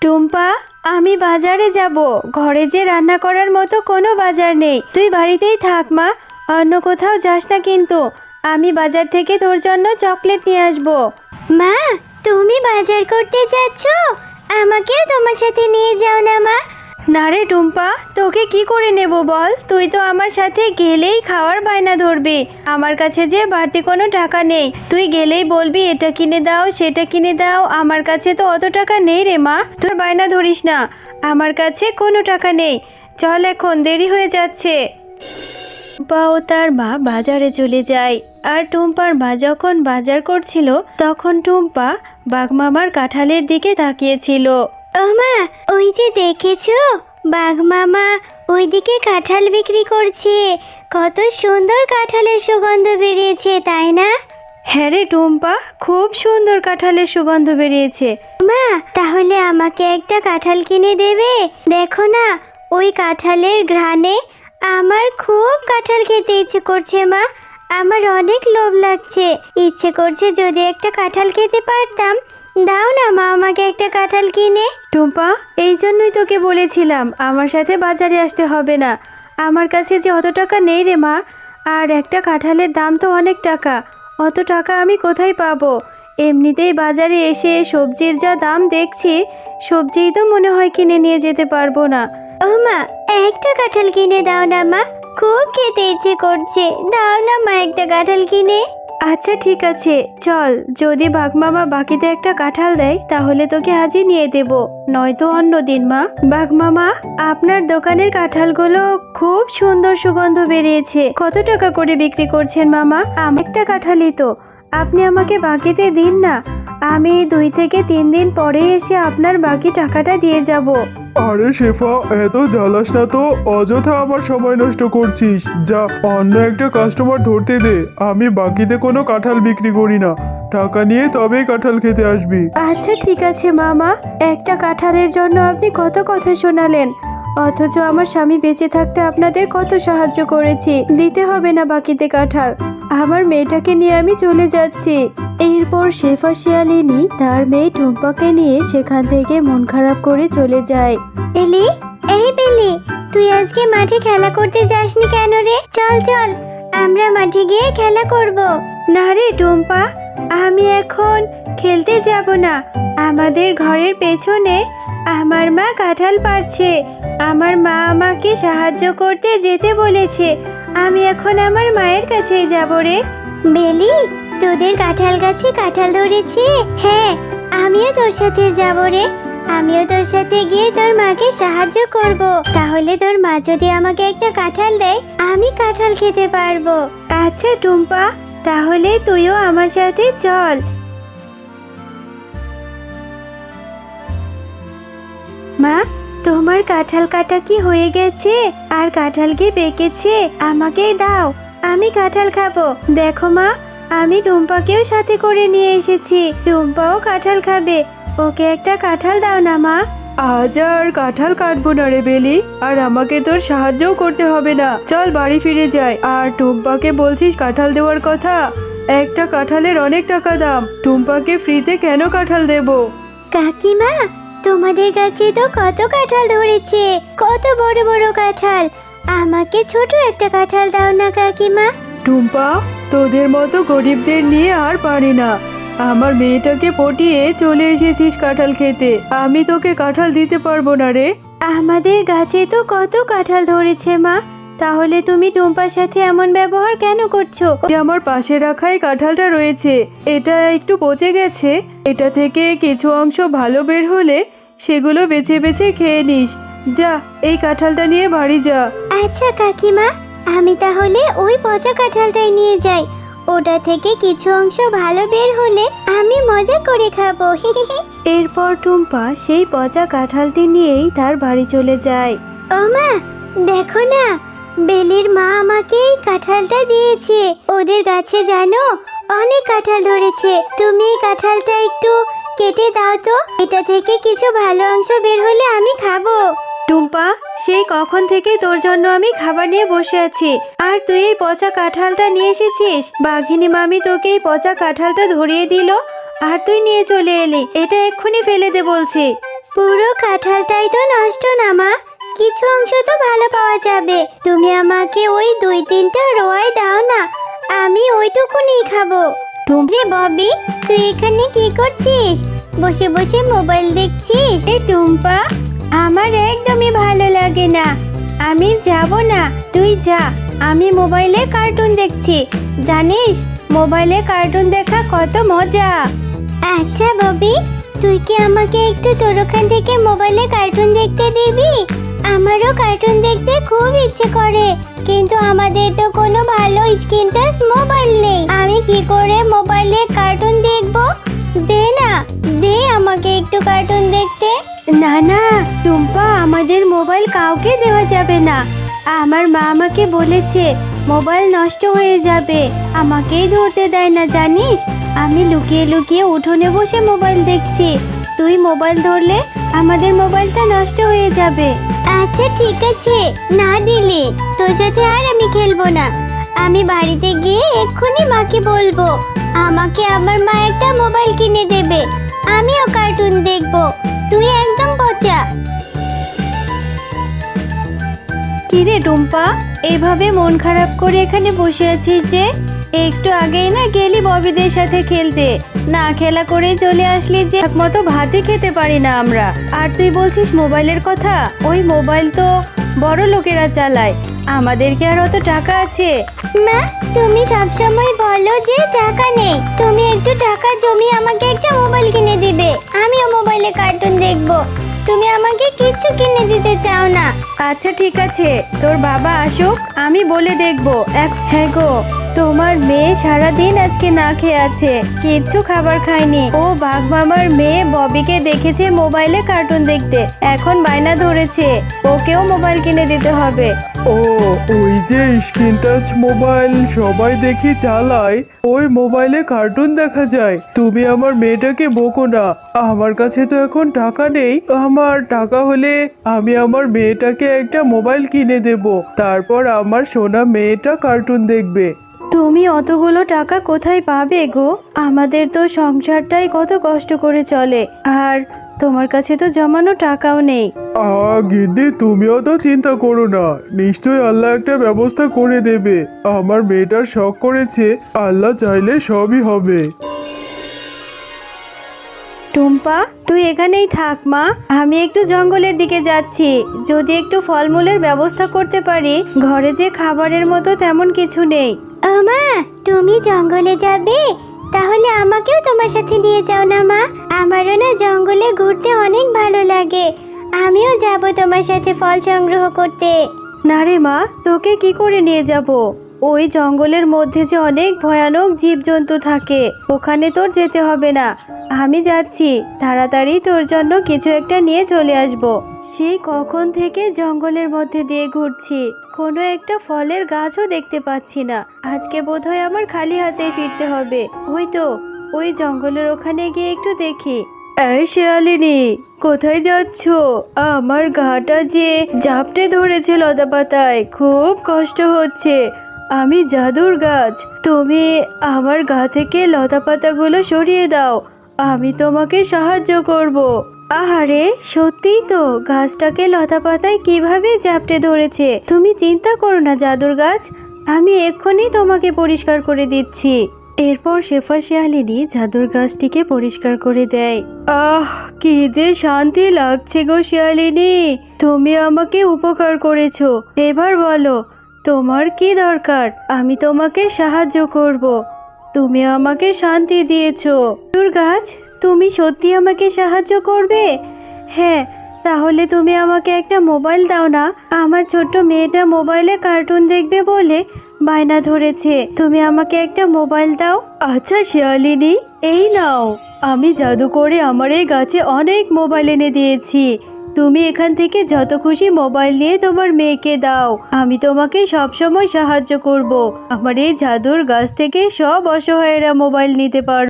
টুম্পা, আমি বাজারে যাব। ঘরে যে রান্না করার মতো কোনো বাজার নেই। তুই বাড়িতেই থাক, মা। অন্য কোথাও যাস না কিন্তু। আমি বাজার থেকে তোর জন্য চকলেট নিয়ে আসব। মা, তুমি বাজার করতে যাচ্ছ? আমাকেও তোমার সাথে নিয়ে যাও না, মা। না রে টুম্পা, তোকে কি করে নেব বল? তুই তো আমার সাথে গেলেই খাওয়ার বায়না ধরবি। আমার কাছে যে বাড়তি কোনো টাকা নেই, তুই গেলেই বলবি, এটা কিনে দাও, সেটা কিনে দাও। আমার কাছে তো অত টাকা নেই রে মা, তুই বায়না ধরিস না। আমার কাছে কোনো টাকা নেই। চল এখন, দেরি হয়ে যাচ্ছে। টুম্পা ও তার মা বাজারে চলে যায়। আর টুম্পার মা যখন বাজার করছিল, তখন টুম্পা বাঘমামার কাঁঠালের দিকে তাকিয়েছিল। ও মা ওই যে দেখেছ? বাঘ মামা ওইদিকে কাঁঠাল বিক্রি করছে। কত সুন্দর কাঁঠালের সুগন্ধ বেরিয়েছে তাই না? হ্যাঁ রে টুম্পা খুব সুন্দর কাঁঠালের সুগন্ধ বেরিয়েছে। মা তাহলে আমাকে একটা কাঁঠাল কিনে দেবে? দেখো না ওই কাঁঠালের ঘ্রাণে আমার খুব কাঁঠাল খেতে ইচ্ছে করছে মা। আমার অনেক লোভ লাগছে। ইচ্ছে করছে যদি একটা কাঁঠাল খেতে পারতাম। দাও না মা আমাকে একটা কাঁঠাল কিনে। টুম্পা এই জন্যই তোকে বলেছিলাম আমার সাথে বাজারে আসতে হবে না। আমার কাছে যে অত টাকা নেই রে মা আর একটা কাঁঠালের দাম তো অনেক টাকা অত টাকা আমি কোথায় পাবো? এমনিতেই বাজারে এসে সবজির যা দাম দেখছি সবজিই তো মনে হয় কিনে নিয়ে যেতে পারব না। ও মা একটা কাঁঠাল কিনে দাও না মা খুব খেতে ইচ্ছে করছে। দাও না মা একটা কাঁঠাল কিনে। আচ্ছা ঠিক আছে। চল, যদি বাঘমামা বাকিতে একটা কাঁঠাল দেয়, তাহলে তোকে আজই নিয়ে দেব। নয়তো অন্য দিন, মা। বাঘমামা আপনার দোকানের কাঁঠালগুলো খুব সুন্দর সুগন্ধ বেরিয়েছে। কত টাকা করে বিক্রি করছেন, মামা? আমার একটা কাঁঠালই তো। আপনি আমাকে বাকিতে দিন না। আমি দুই থেকে তিন দিন পরে এসে আপনার বাকি টাকাটা দিয়ে যাব। আরে শেফা, এত জ্বালাস না তো। অযথা আমার সময় নষ্ট করছিস। যা, অন্য একটা কাস্টমার ধরতে দে। আমি বাকিতে কোনো কাঁঠাল বিক্রি করি না। টাকা নিয়ে তবেই কাঁঠাল খেতে আসবি। আচ্ছা ঠিক আছে মামা। একটা কাঁঠালের জন্য আপনি কত কথা শোনালেন। অথচ আমার স্বামী বেঁচে থাকতে আপনাদের কত সাহায্য করেছি। দিতে হবে না বাকিতে কাঁঠাল। আমার মেয়েটাকে নিয়ে আমি চলে যাচ্ছি। এরপর শেফা শিয়ালিনী তার মেয়ে টুম্পাকে নিয়ে সেখান থেকে মন খারাপ করে চলে যায়। বেলি এই বেলি তুই আজকে মাঠে খেলা করতে যাসনি কেন রে? চল চল আমরা মাঠে গিয়ে খেলা করব। না রে টুম্পা আমি এখন খেলতে যাব না। আমাদের ঘরের পেছনে আমার মা কাঁঠাল পাড়ছে। আমার মা আমাকে সাহায্য করতে যেতে বলেছে। আমি এখন আমার মায়ের কাছেই যাব রে। বেলি তোদের কাঁঠাল গাছে কাঁঠাল ধরেছে? হ্যাঁ আমিও তোর সাথে যাব রে। আমিও তোর সাথে গিয়ে তোর মাকে সাহায্য করব। তাহলে তোর মা যদি আমাকে একটা কাঁঠাল দেয়, আমি কাঁঠাল খেতে পারব। আচ্ছা টুম্পা, তাহলে তুইও আমার সাথে চল। মা, তোমার কাঁঠাল কাটা কি হয়ে গেছে? আর কাঁঠাল কি পেকেছে? আমাকেই দাও। আমি কাঁঠাল খাব। দেখো মা। আমি টুম্পাকেও সাথে করে নিয়ে এসেছি। টুম্পাও কাঁঠাল খাবে। ওকে একটা কাঁঠাল দাও না মা। আজ আর কাঁঠাল কাটবো না রে বেলি। আর আমাকে তোর সাহায্যও করতে হবে না। চল বাড়ি ফিরে যাই। আর টুম্পাকে বলছিস কাঁঠাল দেওয়ার কথা? একটা কাঁঠালের অনেক টাকা দাম। টুম্পাকে ফ্রিতে কেন কাঁঠাল দেবো? কাকিমা তোমাদের কাছে তো কত কাঁঠাল ধরেছে। কত বড় বড় কাঁঠাল। আমাকে ছোট একটা কাঁঠাল দাও না কাকিমা। টুম্পা তোদের মতো গরিবদের নিয়ে আর পারি না। আমার মেয়েটাকে পটিয়ে চলে এসেছিস কাঁঠাল খেতে। আমি তোকে কাঁঠাল দিতে পারব না রে। আমাদের গাছে তো কত কাঁঠাল ধরেছে মা। তাহলে তুমি টুম্পার সাথে এমন ব্যবহার কেন করছ? যে আমার পাশে রাখাই কাঁঠালটা রয়েছে। এটা একটু পচে গেছে। এটা থেকে কিছু অংশ ভালো বের হলে সেগুলো বেছে বেছে খেয়ে নিস। যা এই কাঁঠালটা নিয়ে বাড়ি যা। আচ্ছা কাকিমা আমি তাহলে ওই পচা কাঁঠালটাই নিয়ে যাই। ওটা থেকে কিছু অংশ ভালো বের হলে আমি মজা করে খাব। এরপর টুম্পা সেই পচা কাঁঠালটি নিয়েই তার বাড়ি চলে যায়। ও মা দেখো না বেলির মা আমাকে এই কাঁঠালটা দিয়েছে। ওদের গাছে জানো অনেক কাঁঠাল ধরেছে। তুমি এই কাঁঠালটা একটু কেটে দাও তো। এটা থেকে কিছু ভালো অংশ বের হলে আমি খাব। টুম্পা সেই কখন থেকে তোর জন্য আমি খাবার নিয়ে বসে আছি। আর তুই এই পচা কাঁঠালটা নিয়ে এসেছিস? বাঘিনী মামি তোকে এই পচা কাঁঠালটা ধরিয়ে দিল। আর তুই নিয়ে চলে এলি। এটা এক্ষুনি ফেলে দে বলছি। পুরো কাঁঠালটাই তো নষ্ট না মা। কিছু অংশ তো ভালো পাওয়া যাবে। তুমি আমাকে ওই দুই তিনটা রোয়াই দাও না। আমি ওইটুকুনি খাব। রে ববি তুই এখানে কি করছিস? বসে বসে মোবাইল দেখছিস? এই টুম্পা আমার একদমই ভালো লাগে না। আমি যাব না, তুই যা। আমি মোবাইলে কার্টুন দেখছি। জানিস, মোবাইলে কার্টুন দেখা কত মজা। আচ্ছা ববি, তুই কি আমাকে একটু তোর ওখান থেকে মোবাইলে কার্টুন দেখতে দিবি? আমারও কার্টুন দেখতে খুব ইচ্ছে করে, কিন্তু আমাদের তো কোনো ভালো স্ক্রিন টাচ মোবাইল নেই। আমি কি করে মোবাইলে কার্টুন দেখব? দে না, দে আমাকে একটু কার্টুন দেখতে? না না, টুম্পা, আমাদের মোবাইল কাউকে দেওয়া যাবে না। আমার মা আমাকে বলেছে, মোবাইল নষ্ট হয়ে যাবে। আমাকেই ধরতে দেয় না, জানিস? আমি লুকিয়ে লুকিয়ে উঠোনে বসে মোবাইল দেখছি। তুই মোবাইল ধরলে আমাদের মোবাইলটা নষ্ট হয়ে যাবে। আচ্ছা ঠিক আছে। না দিলে তোর সাথে আর আমি খেলব না। আমি বাড়িতে গিয়ে এক্ষুনি মাকে বলব। আমাকে আমার মা একটা মোবাইল কিনে দেবে। আমিও কার্টুন দেখব। তুই একদম পচা। কিরে টুম্পা এভাবে মন খারাপ করে এখানে বসে আছিস যে? একটু আগেই না গেলি ববিদের সাথে খেলতে। না খেলা করে চলে আসলি যে একমতো ভাতই খেতে পারি না আমরা। আর তুই বলছিস মোবাইলের কথা? ওই মোবাইল তো বড় লোকেরা চালায়। আমাদেরকে আর অত টাকা আছে। মা তুমি সবসময় বলো যে টাকা নেই। তুমি একটু টাকা জমিয়ে আমাকে একটা মোবাইল কিনে দিবে। মোবাইলে কার্টুন দেখব। তুমি আমাকে কিচ্ছু কিনে দিতে চাও না। আচ্ছা ঠিক আছে। তোর বাবা আসুক, আমি বলে দেখব। এক হ্যাঁ গো, তোমার মেয়ে সারাদিন আজকে না খেয়ে আছে, কিচ্ছু খাবার খায়নি। ও বাঘ মামার মেয়ে ববিকে দেখেছে মোবাইলে কার্টুন দেখতে। এখন বায়না ধরেছে, ওকেও মোবাইল কিনে দিতে হবে। ও, ওই যে স্ক্রিন টাচ মোবাইল সবাই দেখি চালায়। ওই মোবাইলে কার্টুন দেখা যায়। তুমি আমার মেয়েটাকে বকো না। আমার কাছে তো এখন টাকা নেই। আমার টাকা হলে আমি আমার মেয়েটাকে একটা মোবাইল কিনে দেব। তারপর আমার সোনা মেয়েটা কার্টুন দেখবে। তুমি অতগুলো টাকা কোথায় পাবে গো? আমাদের তো সংসারটাই কত কষ্ট করে চলে। আর তোমার কাছে তো জমানো টাকাও নেই। আ গিন্নি তুমিও তো চিন্তা করো না। নিশ্চয়ই আল্লাহ একটা ব্যবস্থা করে দেবে। আমার মেয়েটার শখ করেছে আল্লাহ চাইলে সবই হবে। টুম্পা তুই এখানেই থাক মা। আমি একটু জঙ্গলের দিকে যাচ্ছি। যদি একটু ফলমূলের ব্যবস্থা করতে পারি ঘরে যে খাবারের মতো তেমন কিছু নেই। ও মা তুমি জঙ্গলে যাবে? তাহলে আমাকেও তোমার সাথে নিয়ে যাও না, মা। আমারও না জঙ্গলে ঘুরতে অনেক ভালো লাগে। আমিও যাব তোমার সাথে ফল সংগ্রহ করতে। না রে মা, তোকে কি করে নিয়ে যাব? ওই জঙ্গলের মধ্যে যে অনেক ভয়ানক জীবজন্তু থাকে, ওখানে তোর যেতে হবে না। আমি যাচ্ছি, তাড়াতাড়ি তোর জন্য কিছু একটা নিয়ে চলে আসব। সেই কখন থেকে জঙ্গলের মধ্যে দিয়ে ঘুরছি। কোনো একটা ফলের গাছও দেখতে পাচ্ছি না। আজকে বোধহয় আমার খালি হাতে ফিরতে হবে। ওই তো, ওই জঙ্গলের ওখানে গিয়ে একটু দেখি। এই শেয়ালিনী, কোথায় যাচ্ছ? আমার ঘাটা যে জাপটে ধরেছে লতা পাতায় খুব কষ্ট হচ্ছে। আমি জাদুর গাছ। তুমি আমার গা থেকে লতা পাতাগুলো সরিয়ে দাও। আমি তোমাকে সাহায্য করব। আহারে, সত্যিই তো, গাছটাকে লতা পাতায় কীভাবে জাপটে ধরেছে? তুমি চিন্তা করো না, জাদুর গাছ। আমি এক্ষুনি তোমাকে পরিষ্কার করে দিচ্ছি। এরপর শেফা শিয়ালিনী জাদুর গাছটিকে পরিষ্কার করে দেয়। আহ, কি যে শান্তি লাগছে গো শিয়ালিনী। তুমি আমাকে উপকার করেছ। এবার বলো, তোমার কি দরকার? আমি তোমাকে সাহায্য করব। তুমি আমাকে শান্তি দিয়েছ। জাদুর গাছ তুমি সত্যি আমাকে সাহায্য করবে? হ্যাঁ তাহলে তুমি আমাকে একটা মোবাইল দাও না। আমার ছোট্ট মেয়েটা মোবাইলে কার্টুন দেখবে বলে বায়না ধরেছে। তুমি আমাকে একটা মোবাইল দাও। আচ্ছা শিয়ালিনী, এই নাও। আমি জাদু করে আমার এই গাছে অনেক মোবাইল এনে দিয়েছি। তুমি এখান থেকে যত খুশি মোবাইল নিয়ে তোমার মেয়েকে দাও। আমি তোমাকে সব সময় সাহায্য করব। আমার এই জাদুর গাছ থেকে সব অসহায়েরা মোবাইল নিতে পারবে।